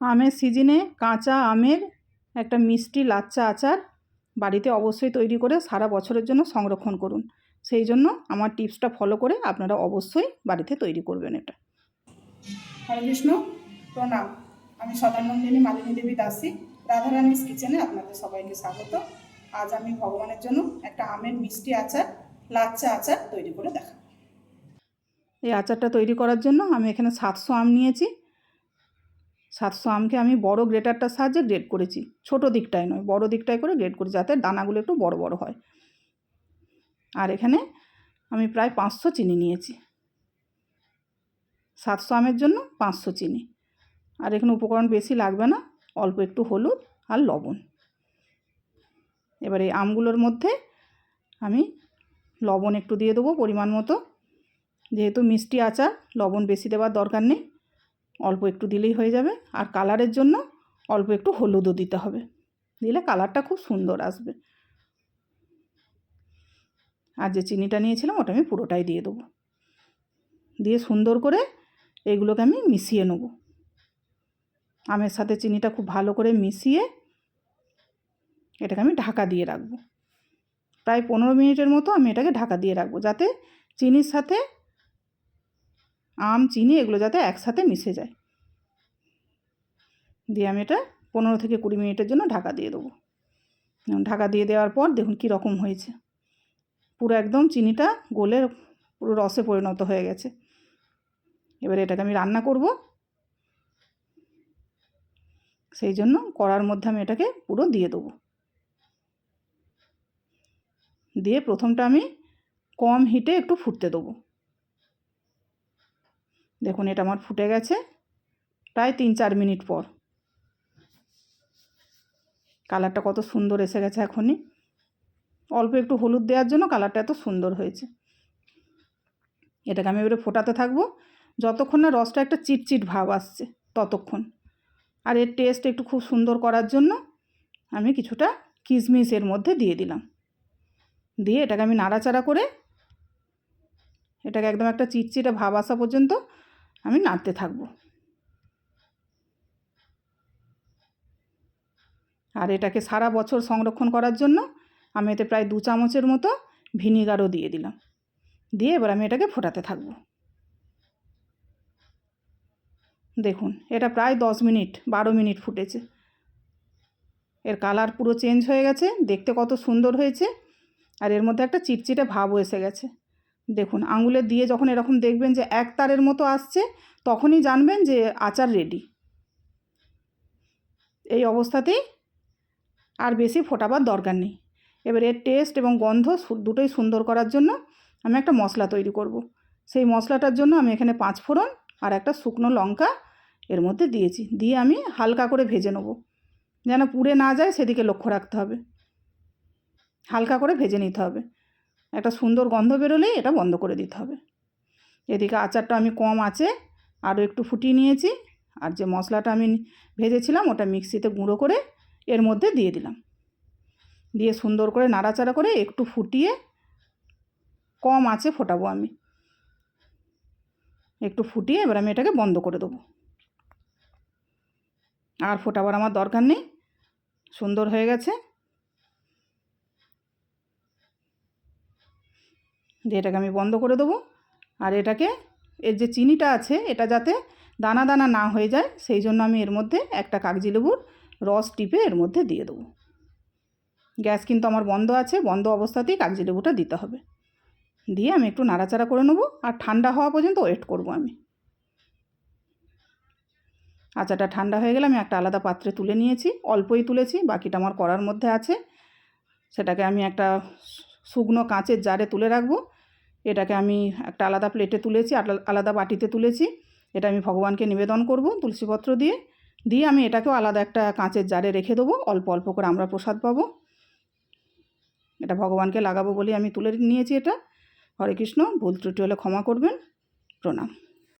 আমের সিজনে কাঁচা আমের একটা মিষ্টি লাচ্চা আচার বাড়িতে অবশ্যই তৈরি করে সারা বছরের জন্য সংরক্ষণ করুন। সেই জন্য আমার টিপসটা ফলো করে আপনারা অবশ্যই বাড়িতে তৈরি করবেন এটা। হরে কৃষ্ণ প্রণাম। আমি সদানন্দিনী মালিনী দেবী দাসী রাধারানীস কিচেনে আপনাদের সবাইকে স্বাগত। আজ আমি ভগবানের জন্য একটা আমের মিষ্টি আচার লাচ্চা আচার তৈরি করে দেখাবো। এই আচারটা তৈরি করার জন্য আমি এখানে সাতশো আম নিয়েছি। সাতশো আমকে আমি বড় গ্রেটারটার সাহায্যে গ্রেড করেছি। ছোট দিকটায় নয়, বড় দিকটায় করে গ্রেড করেছি যাতে দানাগুলো একটু বড় বড় হয়। আর এখানে আমি প্রায় পাঁচশো চিনি নিয়েছি। সাতশো আমের জন্য পাঁচশো চিনি। আর এখানে উপকরণ বেশি লাগবে না, অল্প একটু হলুদ আর লবণ। এবার এই আমগুলোর মধ্যে আমি লবণ একটু দিয়ে দেবো পরিমাণ মতো। যেহেতু মিষ্টি আচার, লবণ বেশি দেওয়ার দরকার নেই। অল্প একটু দিলেই হয়ে যাবে। আর কালারের জন্য অল্প একটু হলুদও দিতে হবে। দিলে কালারটা খুব সুন্দর আসবে। আর যে চিনিটা নিয়েছিলাম ওটা আমি পুরোটাই দিয়ে দেবো। দিয়ে সুন্দর করে এগুলোকে আমি মিশিয়ে নেব। আমের সাথে চিনিটা খুব ভালো করে মিশিয়ে এটাকে আমি ঢাকা দিয়ে রাখব। প্রায় পনেরো মিনিটের মতো আমি এটাকে ঢাকা দিয়ে রাখব। যাতে চিনির সাথে আম, চিনি এগুলো যাতে একসাথে মিশে যায়। দিয়ে আমি এটা পনেরো থেকে কুড়ি মিনিটের জন্য ঢাকা দিয়ে দেবো। ঢাকা দিয়ে দেওয়ার পর দেখুন কী রকম হয়েছে। পুরো একদম চিনিটা গলে পুরো রসে পরিণত হয়ে গেছে। এবারে এটাকে আমি রান্না করব। সেই জন্য কড়ার মধ্যে আমি এটাকে পুরো দিয়ে দেবো। দিয়ে প্রথমটা আমি কম হিটে একটু ফুটতে দেবো। দেখুন, এটা আমার ফুটে গেছে প্রায় তিন চার মিনিট পর। কালারটা কত সুন্দর এসে গেছে এখনই। অল্প একটু হলুদ দেওয়ার জন্য কালারটা এত সুন্দর হয়েছে। এটাকে আমি এবারে ফোটাতে থাকব। যতক্ষণ না রসটা একটা চিটচিট ভাব আসছে, ততক্ষণ। আর এর টেস্ট একটু খুব সুন্দর করার জন্য আমি কিছুটা কিশমিশ এর মধ্যে দিয়ে দিলাম। দিয়ে এটাকে আমি নাড়াচাড়া করে, এটাকে একদম একটা চিটচিটে ভাব আসা পর্যন্ত আমি নাড়তে থাকব। আর এটাকে সারা বছর সংরক্ষণ করার জন্য আমি এতে প্রায় দু চামচের মতো ভিনিগারও দিয়ে দিলাম। দিয়ে এবার আমি এটাকে ফোটাতে থাকব। দেখুন, এটা প্রায় দশ মিনিট, বারো মিনিট ফুটেছে। এর কালার পুরো চেঞ্জ হয়ে গেছে, দেখতে কত সুন্দর হয়েছে, আর এর মধ্যে একটা চিটচিটে ভাবও এসে গেছে। দেখুন, আঙুলে দিয়ে যখন এরকম দেখবেন যে এক তারের মতো আসছে, তখনই জানবেন যে আচার রেডি এই অবস্থাতেই আর বেশি ফোটাবার দরকার নেই। এবার এর টেস্ট এবং গন্ধ দুটোই সুন্দর করার জন্য আমি একটা মশলা তৈরি করব। সেই মশলাটার জন্য আমি এখানে পাঁচ ফোড়ন আর একটা শুকনো লঙ্কা এর মধ্যে দিয়েছি। দিয়ে আমি হালকা করে ভেজে নেব। যেন পুড়ে না যায় সেদিকে লক্ষ্য রাখতে হবে। হালকা করে ভেজে নিতে হবে। একটা সুন্দর গন্ধ বেরোলেই এটা বন্ধ করে দিতে হবে। এদিকে আচারটা আমি কম আছে, আরও একটু ফুটিয়ে নিয়েছি, আর যে মশলাটা আমি ভেজেছিলাম ওটা মিক্সিতে গুঁড়ো করে এর মধ্যে দিয়ে দিলাম। দিয়ে সুন্দর করে নাড়াচাড়া করে একটু ফুটিয়ে কম আছে ফোটাবো আমি। একটু ফুটিয়ে এবার আমি এটাকে বন্ধ করে দেবো। আর ফোটাবার আমার দরকার নেই, সুন্দর হয়ে গেছে। যে এটাকে আমি বন্ধ করে দেবো। আর এটাকে এর যে চিনিটা আছে, এটা যাতে দানা দানা না হয়ে যায়, সেই জন্য আমি এর মধ্যে একটা কাগজি লেবুর রস টিপে এর মধ্যে দিয়ে দেবো। গ্যাস কিন্তু আমার বন্ধ আছে, বন্ধ অবস্থাতেই কাগজি লেবুটা দিতে হবে। দিয়ে আমি একটু নাড়াচাড়া করে নেব, আর ঠান্ডা হওয়া পর্যন্ত ওয়েট করব আমি। আচাটা ঠান্ডা হয়ে গেলে আমি একটা আলাদা পাত্রে তুলে নিয়েছি, অল্পই তুলেছি, বাকিটা আমার করার মধ্যে আছে। সেটাকে আমি একটা শুকনো কাঁচের জারে তুলে রাখব। এটাকে আমি একটা আলাদা প্লেটে তুলেছি আলাদা বাটিতে তুলেছি। এটা আমি ভগবানকে নিবেদন করব তুলসীপত্র দিয়ে। দিয়ে আমি এটাকেও আলাদা একটা কাঁচের জারে রেখে দেবো, অল্প অল্প করে আমরা প্রসাদ পাবো। এটা ভগবানকে লাগাবো বলে আমি তুলে নিয়েছি এটা। হরে কৃষ্ণ, ভুল ত্রুটি হলে ক্ষমা করবেন। প্রণাম।